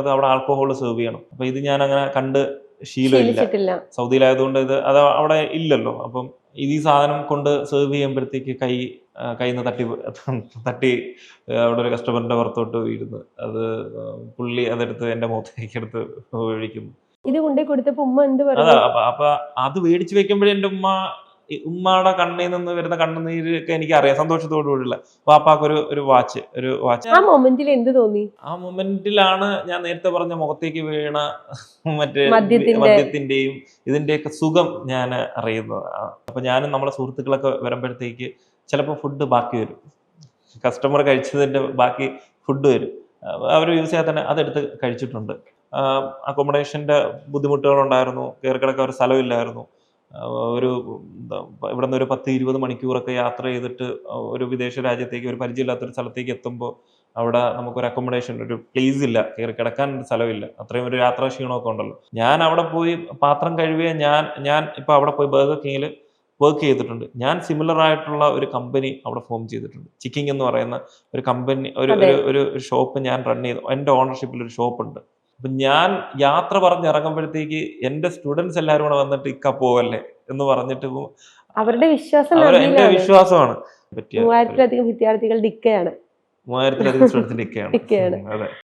അത് അവിടെ alcohol serve ചെയ്യണം. അപ്പൊ ഇത് ഞാൻ അങ്ങനെ കണ്ട് ശീലമില്ല. സൗദിയിൽ സൗദിയിലായതുകൊണ്ട് ഇത് അത് അവിടെ ഇല്ലല്ലോ. അപ്പം ഇത് ഈ സാധനം കൊണ്ട് സെർവ് ചെയ്യുമ്പോഴത്തേക്ക് കൈ കൈ കയ്യിൽ നിന്ന് തട്ടി തട്ടി അവിടെ ഒരു കസ്റ്റമറിന്റെ പുറത്തോട്ട് വീഴുന്നു. അത് പുള്ളി അതെടുത്ത് എന്റെ മുഖത്തേക്ക് എടുത്ത് ഒഴിക്കുന്നു. ഇത് കൊണ്ടേ കൊടുത്തപ്പോ ഉമ്മ എന്ത് പറഞ്ഞു? അപ്പൊ അത് മേടിച്ചു വെക്കുമ്പോഴേ എന്റെ ഉമ്മ ഉമ്മയുടെ കണ്ണിൽ നിന്ന് വരുന്ന കണ്ണുനീരൊക്കെ എനിക്ക് അറിയാം സന്തോഷത്തോടു കൂടിയുള്ള. വാപ്പാക്ക് ഒരു ഒരു വാച്ച് ഒരു വാച്ച് ആ മൊമെന്റിൽ എന്ത് തോന്നി? ആ മൊമെന്റിലാണ് ഞാൻ നേരത്തെ പറഞ്ഞ മുഖത്തേക്ക് വീണ മറ്റേ മദ്യത്തിന്റെയും ഇതിന്റെയൊക്കെ സുഖം ഞാൻ അറിയുന്നത്. അപ്പൊ ഞാനും നമ്മളെ സുഹൃത്തുക്കളൊക്കെ വരുമ്പോഴത്തേക്ക് ചിലപ്പോൾ ഫുഡ് ബാക്കി വരും. കസ്റ്റമർ കഴിച്ചതിന്റെ ബാക്കി ഫുഡ് വരും. അവർ യൂസ് ചെയ്യാൻ തന്നെ അതെടുത്ത് കഴിച്ചിട്ടുണ്ട്. അക്കോമഡേഷന്റെ ബുദ്ധിമുട്ടുകളുണ്ടായിരുന്നു. കയറി കിടക്കാൻ ഒരു സ്ഥലമില്ലായിരുന്നു ഒരു ഇവിടെ നിന്ന് ഒരു പത്ത് ഇരുപത് മണിക്കൂറൊക്കെ യാത്ര ചെയ്തിട്ട് ഒരു വിദേശ രാജ്യത്തേക്ക് ഒരു പരിചയമില്ലാത്തൊരു സ്ഥലത്തേക്ക് എത്തുമ്പോൾ അവിടെ നമുക്കൊരു അക്കോമഡേഷൻ ഒരു പ്ലേസ് ഇല്ല. കയറി കിടക്കാൻ ഒരു സ്ഥലമില്ല. അത്രയും ഒരു യാത്രാ ക്ഷീണമൊക്കെ ഉണ്ടല്ലോ. ഞാൻ അവിടെ പോയി പാത്രം കഴുകിയ ഞാൻ ഞാൻ ഇപ്പോൾ അവിടെ പോയി ബർഗർ കിങ്ങിൽ വർക്ക് ചെയ്തിട്ടുണ്ട്. ഞാൻ സിമിലർ ആയിട്ടുള്ള ഒരു കമ്പനി അവിടെ ഫോം ചെയ്തിട്ടുണ്ട്. ചിക്കിങ് എന്ന് പറയുന്ന ഒരു കമ്പനി ഒരു ഒരു ഒരു ഷോപ്പ് ഞാൻ റൺ ചെയ്തു. എന്റെ ഓണർഷിപ്പിൽ ഒരു ഷോപ്പ് ഉണ്ട്. അപ്പൊ ഞാൻ യാത്ര പറഞ്ഞ് ഇറങ്ങുമ്പോഴത്തേക്ക് എന്റെ സ്റ്റുഡൻസ് എല്ലാവരും കൂടെ വന്നിട്ട് ഇക്ക പോവല്ലേ എന്ന് പറഞ്ഞിട്ട് അവരുടെ വിശ്വാസം എന്റെ വിശ്വാസമാണ്. മൂവായിരത്തിലധികം വിദ്യാർത്ഥികളുടെ ഇക്കയാണ്. മൂവായിരത്തിലധികം സ്റ്റുഡൻസിന്റെ ഇക്കയാണ്. ഇക്കയാണ്. ഉം, അതെ.